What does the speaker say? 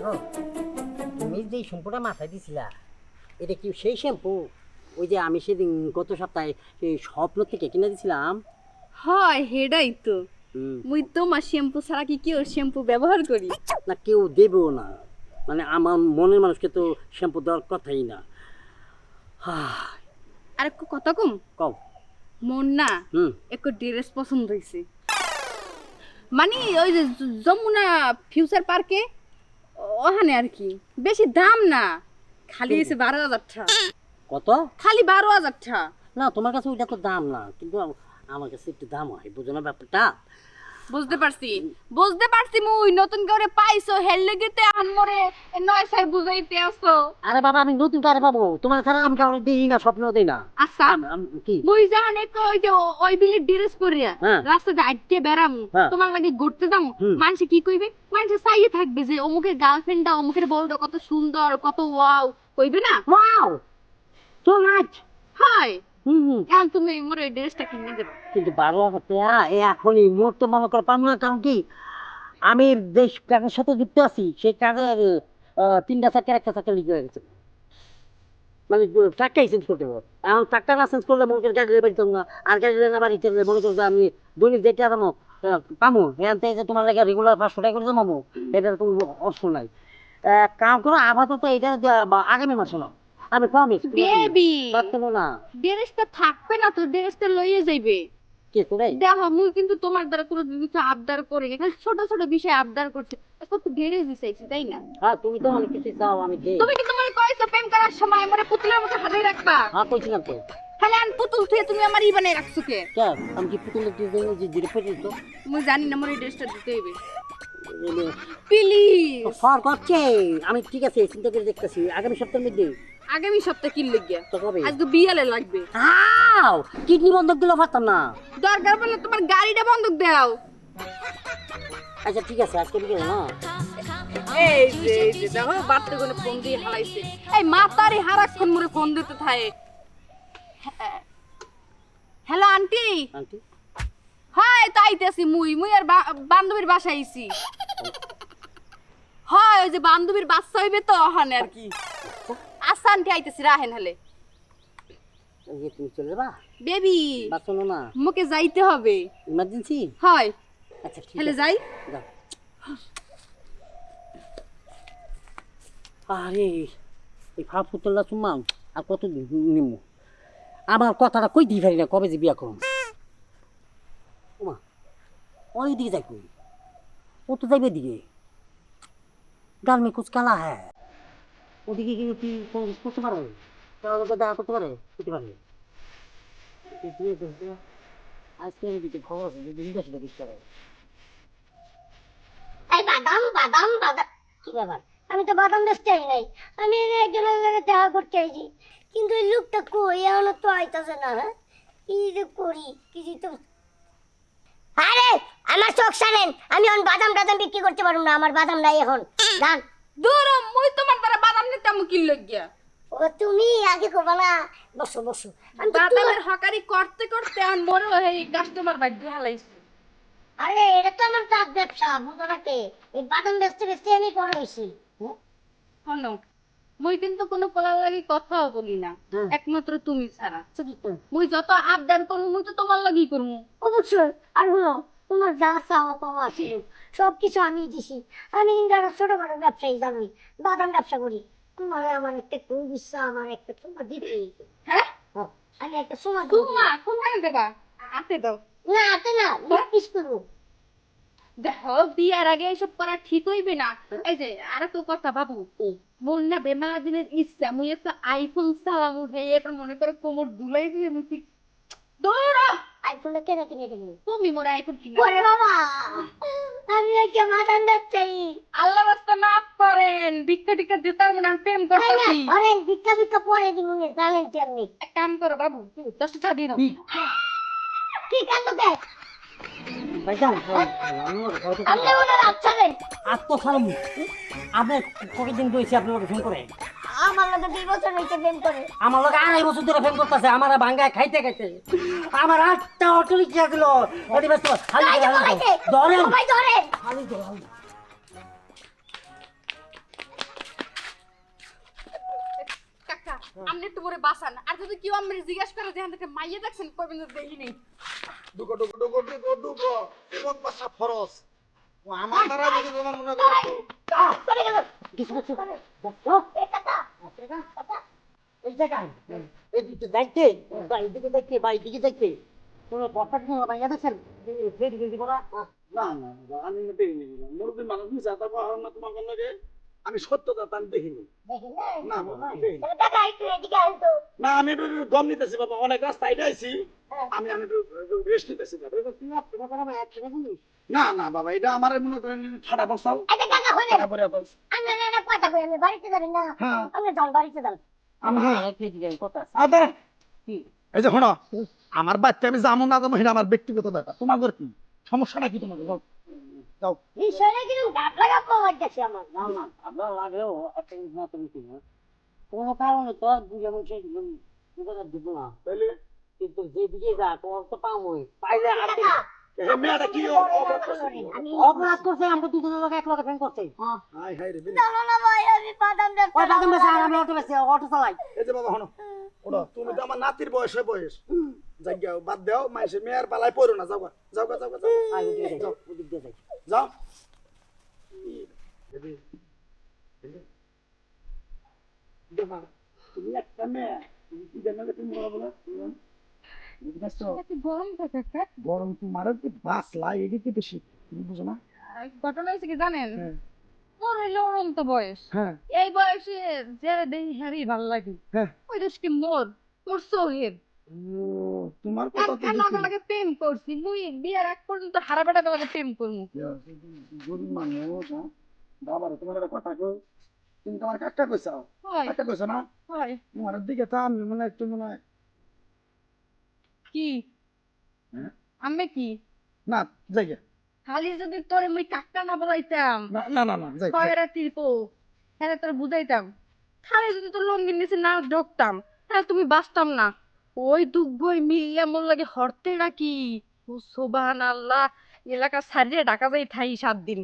শোনো, তুমি যে শ্যাম্পুটা মাথায় দিছিলা এটা কি সেই শ্যাম্পু? ওই যে আমি সেদিন গত সপ্তাহে এই স্বপ্ন থেকে কিনে দিছিলাম। হয় হেডাই তো। মুই তোমার শ্যাম্পু ছাড়া কি কেউ শ্যাম্পু ব্যবহার করি? না কেউ দেবেও না। মানে আমার মনের মানুষকে তো শ্যাম্পু দেওয়ার কথাই না। হায়, আর একটু কথা কম? কও। মন না হুম। একটু ড্রেস পছন্দ হয়েছে মানে ওই যে যমুনা ফিউচার পার্কে ওখানে আর কি। বেশি দাম না। খালি এসে বারো হাজার টাকা। কত? খালি বারো হাজার টাকা। না তোমার কাছে ওইটা তো দাম না কিন্তু আমার কাছে একটু দাম হয় বুঝো না ব্যাপারটা? বুঝতে পারছি। বুঝতে পারছি মুই নতুন করে পাইছো হেল লেগেতে আমরে নয় স্যার বুঝাইতে আসো। আরে বাবা আমি নতুন কারে পাবো। তোমার ছাড়া আমি কাউকে দিই না স্বপ্ন দিই না। আচ্ছা। কি? মুই যখন একটু ওই যে ওই বিলি ড্রেস করিয়া হ্যাঁ। রাস্তাতে আইতে বেড়াম। হ্যাঁ। তোমার লাগে ঘুরতে যাম। মানুষে কি কইবে? মানুষে চাইয়ে থাকবে যে অমুকের গার্লফ্রেন্ডটা অমুকের বউটা কত সুন্দর কত ওয়াও কইবে না? Wow! So much hi hmm hmm. এখন তুমি মোর এই ড্রেসটা কিনে দেবে। কিন্তু বারো হাজার টাকা মনে করে পাবো না কারণ কি? আমি দেশ কাজের সাথে যুক্ত আছি সেই কাজের তিনটা চারটে একটা চারটে লিখে হয়ে গেছে। মানে চারটাই চেঞ্জ করতে হবে। এখন না চেঞ্জ করলে মনে করি গাড়ি বাড়িতে না আর গাড়ি না মনে আমি দৈনিক যেটা জানো পামো। এখান থেকে যে তোমার লাগে রেগুলার পাঁচশো টাকা করে জমাবো এটা কোনো অস্ত্র নাই। কাম করো আপাতত এটা আগামী মাসে না আমি প্রমিস বেবি। পারতেন না ড্রেসটা থাকবে না তো ড্রেসটা লইয়ে যাইবে। কে করে? দেখো মুই কিন্তু তোমার দ্বারা কোনো কিছু আবদার করে নি। খালি ছোট ছোট বিষয়ে আবদার করছে। কত ড্রেস দিছাইছি তাই না? হ্যাঁ তুমি তো অনেক কিছু চাও আমি দিই তুমি কিন্তু মানে কইছো প্রেম করার সময় আমার পুতুলের মতো হাতে রাখবা? হ্যাঁ কইছিলাম তো। খালি আন পুতুল থেকে তুমি আমার ই বানাই রাখছো কে? কে? আমি কি পুতুলের ডিজাইন যে জিরে পেটে তো? মুই জানি না মোর এই ড্রেসটা দিতে হইবে। প্লিজ ফর করছে আমি ঠিক আছে চিন্তা করে দেখতেছি। আগামী সপ্তাহের মধ্যে? আগামী সপ্তাহে তো কবে? আজকে বিয়ালে লাগবে। আও কিডনি বন্ধক দিলে পারতাম না। দরকার পড়লে তোমার গাড়িটা বন্ধক দাও। আচ্ছা ঠিক আছে আজকে বিকেলে না এই যে এই যে দেখো বাড়তে কোনে ফোন দিয়ে হারাইছে। এই মাতারি হারাক্ষণ মোরে ফোন দিতে থাকে। Hello aunty. আন্টি? হয় তো আইতেছি মুই। মুই আর বান্ধবীর বাসায় আইছি। হয় ওই যে বান্ধবীর বাচ্চা হইবে তো ওখানে আর কি। আন্টি আইতেছি রাহেন হলে। এই তুমি চলে যাবা? বেবি। বা শোনো না। মুকে যাইতে হবে। ইমার্জেন্সি হয়। আচ্ছা ঠিক হলে যাই। যাও। আরে এই ভাব পুতুলটা চুম্মা আর কত নিমু? আমার কথাটা কই দিই পারি না কবে যে বিয়া করুন ওই দিকে যাই কই। ও তো যাইবে দিকে মে কুচ কালা হ্যাঁ ওদিকে কি কি করতে পারে তাহলে দেখা করতে পারে? করতে পারে এই দিয়ে দে, দে। আজকে খবর আছে এই বাদাম বাদাম বাদাম। কি ব্যাপার? আমি তো বাদাম বেচতে নাই। আমি একজনের লগে দেখা করতে আইছি কিন্তু এই লোকটা কই? এখনও তো আইতাছে না হ্যাঁ? কি করি? কিছু তো আরে আমার চোখ সারেন। আমি এখন বাদাম টাদাম বিক্রি করতে পারব না আমার বাদাম নাই এখন। দান দূর মুই তোমার দ্বারা বাদাম নিতে আমি কি লাগিয়া ও তুমি আগে কবা না। বসো বসো। আমি বাদামের হকারি করতে করতে এখন মোর এই কাস্টমার বাইরে হালাইছে। আরে এটা তো আমার দাঁত ব্যবসা বুঝো না কে। এই বাদাম বেচতে বেচতে আমি বড় হয়েছি। হুম? মুই কিন্তু কোনো পোলা লাগি কথাও বলি না। একমাত্র তুমি ছাড়া। মুই যত আবদার করব মুই তো তোমার লাগি করব অবশ্যই আর হলো তোমার যা চাওয়া পাওয়া ছিল সব কিছু আমি দিছি। আমি কিন্তু একটা ছোটখাটো ব্যবসায়ী জানি বাদাম ব্যবসা করি তোমার আমার একটা খুব ইচ্ছা আমার একটা তোমার দিতে হ্যাঁ আমি একটা কোনখানে দেবা। হাতে দাও। না হাতে না পিস করব দেখো বিয়ার আগে এসব করা ঠিক হইবে না। এই যে আর তো কথা বাবু মন না বেমার দিনের ইচ্ছা মুই একটা আইফোন চালাম উঠে এখন মনে করে কোমর দুলাই দিয়ে মুখি দৌড়া আইফোনটা কেনে কিনে দেবো তুমি মোর আইফোন কিনা। ওরে বাবা! আমি একটা বাদাম ব্যবসায়ী আল্লাহ রাস্তা মাফ করেন ভিক্ষা টিক্ষা দিতে হবে না প্রেম করতেছি। অনেক ভিক্ষা ভিক্ষা পরে দিব জানেন কি আপনি? এক কাম করো বাবু দশটা দাও। কি? কান্দ দেয় আপনি আমার খাইতে আমার আটটা অটো আপনি একটু করে বাসান আর যদি কেউ আমি জিজ্ঞাসা করে যে মাইয়া দেখছেন কবে দেখিনি। দুকো দুকো দুকো দুকো দুকো এবং বাসা ফরস আমার দ্বারা যদি তোমার মনে করো করে। গেল কিছু কিছু ও এ কাকা এই জায়গায় এই দিকে দেখতে বা এইদিকে দেখতে বা এইদিকে দেখতে কোনো কোনো না না, আমি মুরব্বী মানুষ মিশা তারপর আর না তোমার কোন লাগে আমি সত্যতা তা আমি দেখিনি। দেখি না বাবা, আমি একটু দম নিতেছি বাবা অনেক রাস্তা এটা আইছি আমি আমি রেস্ট নিতেছি না না বাবা এটা আমার মনে করেন ঠাডা বসাও কাকা হলে ঠাডা পরে বস আমি না না কথা কই আমি বাড়িতে যাবেন না। হ্যাঁ। হ্যাঁ। হ্যাঁ ফের দিকে কথা আছে। আদা কি? এই যে শোনো আমার বাচ্চা আমি যাব না যাব সেটা আমার ব্যক্তিগত ব্যাপার। তোমার কি? সমস্যাটা কি তোমার এই শরীরে কিন্তু গাট লাগা পাওয়া যাচ্ছে আমার। না না। আপনার লাগলেও একটা না তুমি কি কোনো কারণে তো আর বুঝে মানুষের বিপদ দিব না। তাহলে কিন্তু যেদিকে যা তোমার তো পামই। পাইলে কি অপরাধ করছে? আমরা দুজনের লোক এক লোকে ফ্যান করছে অটো চালাই। এই যে বাবা হনো তুমি তো আমার নাতির বয়সে বয়স। জায়গা বাদ দাও মাইসে মেয়ের পালায় পড়ো না যাও যাও যাও যাও যাও। তুমি একটা মেয়ে তুমি কি জানো যে তুমি বলো? বলো বুঝতে পারছ? এত গরম থাকে কাকা? বরং তোমার বাস লাই এদিকে বেশি। তুমি বুঝো না? ঘটনা হয়েছে কি জানেন? হ্যাঁ। ওর হইল অনন্ত বয়স। হ্যাঁ। এই বয়সে যে দেখি হ্যারি ভালো লাগে। হ্যাঁ। ওই দেশ কি মোর? মোর সোহেব তোমার কথা তো একটা লগে লগে প্রেম করছি মুই বিয়ার আগ পর্যন্ত হারা বেটা লগে প্রেম করমু গরিব মানুষ হ্যাঁ? বাবার তোমার একটা কথা কই? তুমি তোমার কইছাও। কইছো না? হয়। তোমার দিকে তা আমি মনে একটু মনে কি? হ্যাঁ? আমি কি? না জায়গা খালি যদি তোরে মুই কাকটা না বলাইতাম। না না না যাই টিপো হ্যাঁ তোর বুঝাইতাম। খালি যদি তোর লঙ্গির নিচে না ঢুকতাম হ্যাঁ তুমি বাঁচতাম না। ওই দুগ্গই মিলিয়া মোর লাগে হরতে নাকি। ও সোবাহান আল্লাহ এলাকা ছাড়িয়ে ডাকা যাই থাই সাত দিন।